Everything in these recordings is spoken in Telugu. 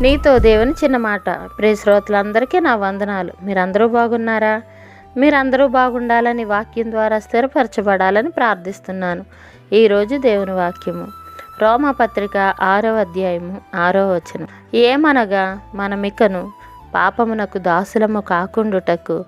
నీతో దేవుని చిన్న మాట. ప్రియ శ్రోతలందరికీ నా వందనాలు. మీరందరూ బాగున్నారా? మీరందరూ బాగుండాలని వాక్యం ద్వారా స్థిరపరచబడాలని ప్రార్థిస్తున్నాను. ఈరోజు దేవుని వాక్యము. రోమపత్రిక ఆరో అధ్యాయము ఆరో వచనం. ఏమనగా మనమికను పాపమునకు దాసులము కాకుండుటకు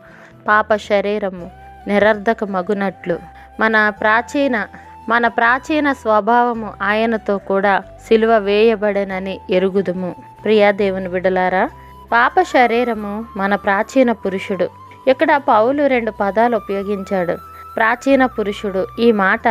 పాప శరీరము నిరర్ధక మగునట్లు మన ప్రాచీన మన ప్రాచీన స్వభావము ఆయనతో కూడా సిలువ వేయబడనని ఎరుగుదుము. ప్రియా దేవుని బిడలారా పాప శరీరము మన ప్రాచీన పురుషుడు. ఇక్కడ పౌలు రెండు పదాలు ఉపయోగించాడు. ప్రాచీన పురుషుడు ఈ మాట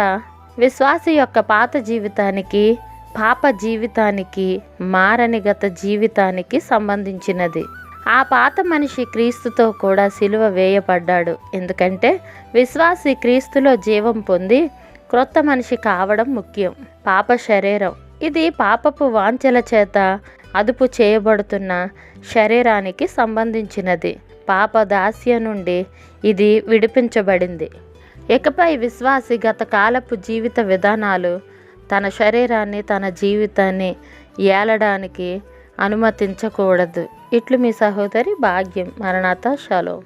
విశ్వాసి యొక్క పాత జీవితానికి పాప జీవితానికి మారని గత జీవితానికి సంబంధించినది. ఆ పాత మనిషి క్రీస్తుతో కూడా సిలువ వేయబడ్డాడు. ఎందుకంటే విశ్వాసి క్రీస్తులో జీవం పొంది క్రొత్త మనిషి కావడం ముఖ్యం. పాప శరీరం. ఇది పాపపు వాంఛల చేత అదుపు చేయబడుతున్న శరీరానికి సంబంధించినది. పాప దాస్య నుండి ఇది విడిపించబడింది. ఇకపై విశ్వాసి గత కాలపు జీవిత విధానాలు తన శరీరాన్ని తన జీవితాన్ని ఏలడానికి అనుమతించకూడదు. ఇట్లు మీ సహోదరి భాగ్యం. మరణాత షలో